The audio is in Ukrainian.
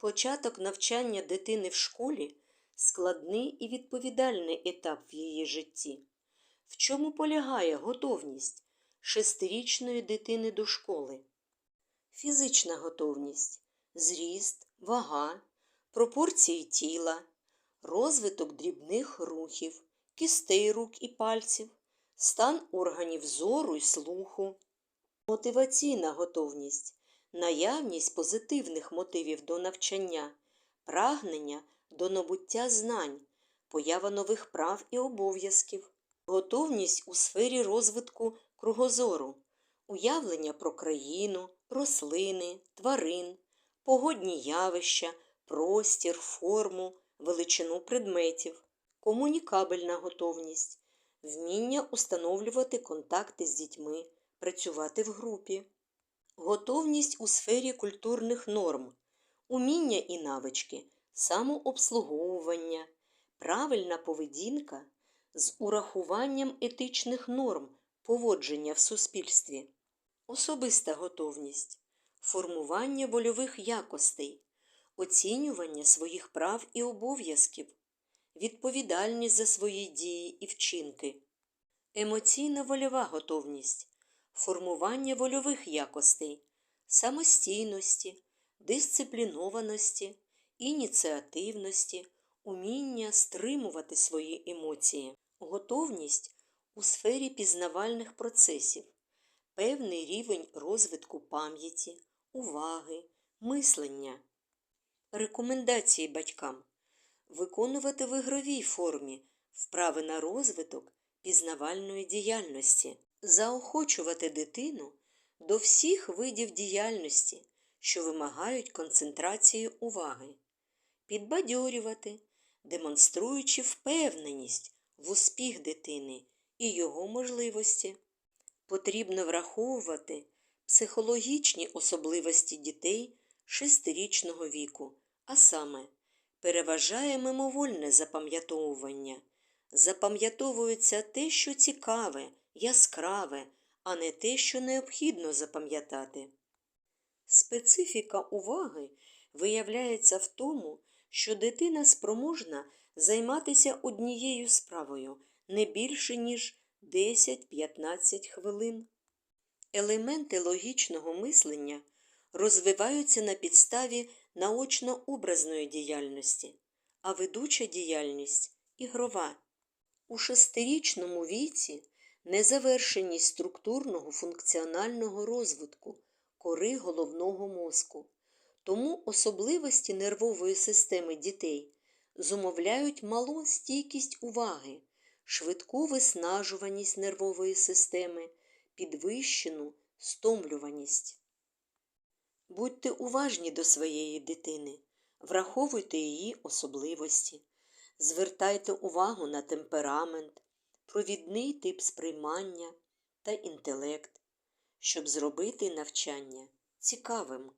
Початок навчання дитини в школі складний і відповідальний етап в її житті. В чому полягає готовність шестирічної дитини до школи? Фізична готовність, зріст, вага, пропорції тіла, розвиток дрібних рухів, кістей рук і пальців, стан органів зору і слуху, мотиваційна готовність, наявність позитивних мотивів до навчання, прагнення до набуття знань, поява нових прав і обов'язків, готовність у сфері розвитку кругозору, уявлення про країну, рослини, тварин, погодні явища, простір, форму, величину предметів, комунікабельна готовність, вміння установлювати контакти з дітьми, працювати в групі, готовність у сфері культурних норм, уміння і навички, самообслуговування, правильна поведінка з урахуванням етичних норм поводження в суспільстві, особиста готовність, формування вольових якостей, оцінювання своїх прав і обов'язків, відповідальність за свої дії і вчинки, емоційна вольова готовність, формування вольових якостей, самостійності, дисциплінованості, ініціативності, уміння стримувати свої емоції, готовність у сфері пізнавальних процесів, певний рівень розвитку пам'яті, уваги, мислення. Рекомендації батькам виконувати в ігровій формі вправи на розвиток пізнавальної діяльності, заохочувати дитину до всіх видів діяльності, що вимагають концентрації уваги, підбадьорювати, демонструючи впевненість в успіх дитини і його можливості. Потрібно враховувати психологічні особливості дітей шестирічного віку, а саме переважає мимовольне запам'ятовування. Запам'ятовується те, що цікаве, яскраве, а не те, що необхідно запам'ятати. Специфіка уваги виявляється в тому, що дитина спроможна займатися однією справою не більше, ніж 10-15 хвилин. Елементи логічного мислення розвиваються на підставі наочно-образної діяльності, а ведуча діяльність ігрова. У шестирічному віці незавершеність структурного функціонального розвитку кори головного мозку. Тому особливості нервової системи дітей зумовляють малу стійкість уваги, швидку виснажуваність нервової системи, підвищену стомлюваність. Будьте уважні до своєї дитини, враховуйте її особливості, звертайте увагу на темперамент, провідний тип сприймання та інтелект, щоб зробити навчання цікавим.